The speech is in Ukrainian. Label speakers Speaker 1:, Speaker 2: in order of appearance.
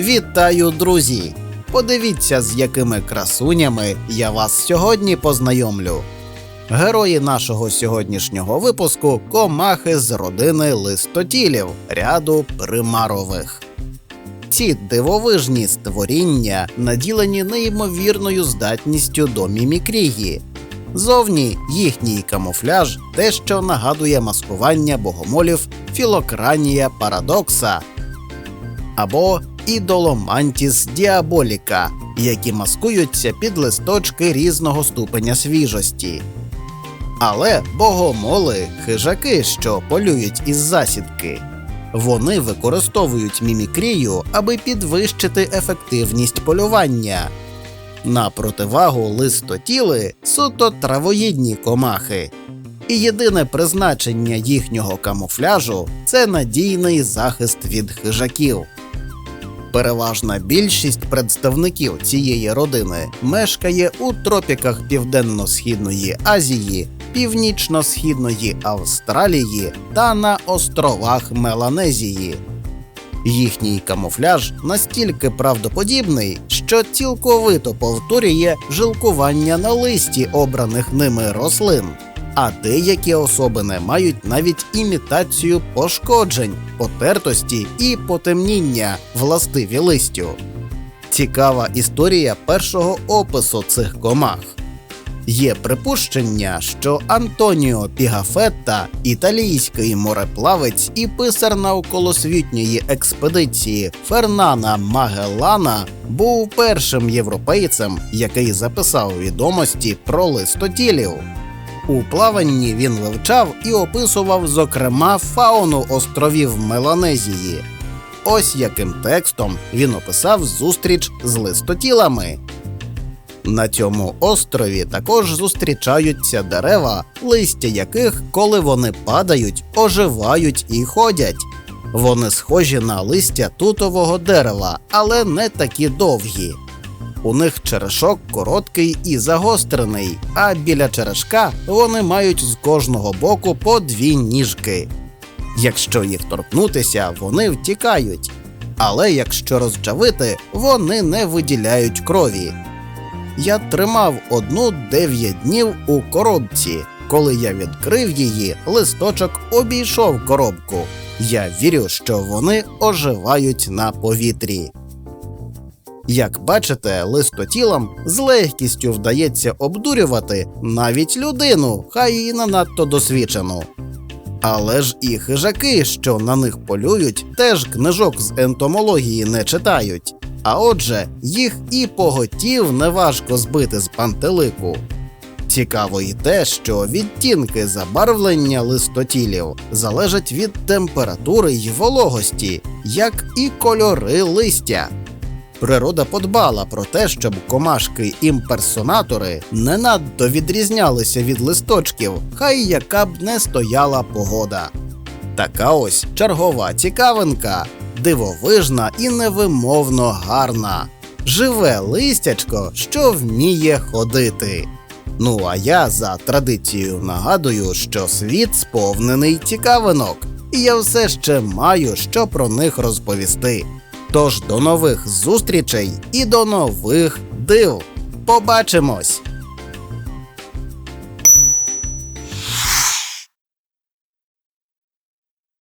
Speaker 1: Вітаю, друзі! Подивіться, з якими красунями я вас сьогодні познайомлю. Герої нашого сьогоднішнього випуску комахи з родини листотілів ряду примарових. Ці дивовижні створіння наділені неймовірною здатністю до мімікрії. Зовні їхній камуфляж те, що нагадує маскування богомолів Філокранія Парадокса або ідоломантіс діаболіка, які маскуються під листочки різного ступеня свіжості. Але богомоли хижаки, що полюють із засідки. Вони використовують мімікрію, аби підвищити ефективність полювання. На противагу листотіли суто травоїдні комахи. І єдине призначення їхнього камуфляжу це надійний захист від хижаків. Переважна більшість представників цієї родини мешкає у тропіках Південно-Східної Азії, Північно-Східної Австралії та на островах Меланезії. Їхній камуфляж настільки правдоподібний, що цілковито повторює жилкування на листі обраних ними рослин. А деякі особини мають навіть імітацію пошкоджень, потертості і потемніння властиві листю. Цікава історія першого опису цих комах. Є припущення, що Антоніо Пігафетта, італійський мореплавець і писар навколосвітньої експедиції Фернана Магеллана, був першим європейцем, який записав відомості про листотілів. У плаванні він вивчав і описував, зокрема, фауну островів Меланезії. Ось яким текстом він описав зустріч з листотілами. На цьому острові також зустрічаються дерева, листя яких, коли вони падають, оживають і ходять. Вони схожі на листя тутового дерева, але не такі довгі. У них черешок короткий і загострений, а біля черешка вони мають з кожного боку по дві ніжки. Якщо їх торкнутися, вони втікають. Але якщо розчавити, вони не виділяють крові. Я тримав одну 9 днів у коробці. Коли я відкрив її, листочок обійшов коробку. Я вірю, що вони оживають на повітрі. Як бачите, листотілам з легкістю вдається обдурювати навіть людину, хай і не надто досвідчену. Але ж і хижаки, що на них полюють, теж книжок з ентомології не читають. А отже, їх і поготів неважко збити з пантелику. Цікаво і те, що відтінки забарвлення листотілів залежать від температури й вологості, як і кольори листя. Природа подбала про те, щоб комашки-імперсонатори не надто відрізнялися від листочків, хай яка б не стояла погода. Така ось чергова цікавинка, дивовижна і невимовно гарна. Живе листячко, що вміє ходити. Ну а я за традицією нагадую, що світ сповнений цікавинок, і я все ще маю що про них розповісти. Тож до нових зустрічей і до нових див. Побачимось!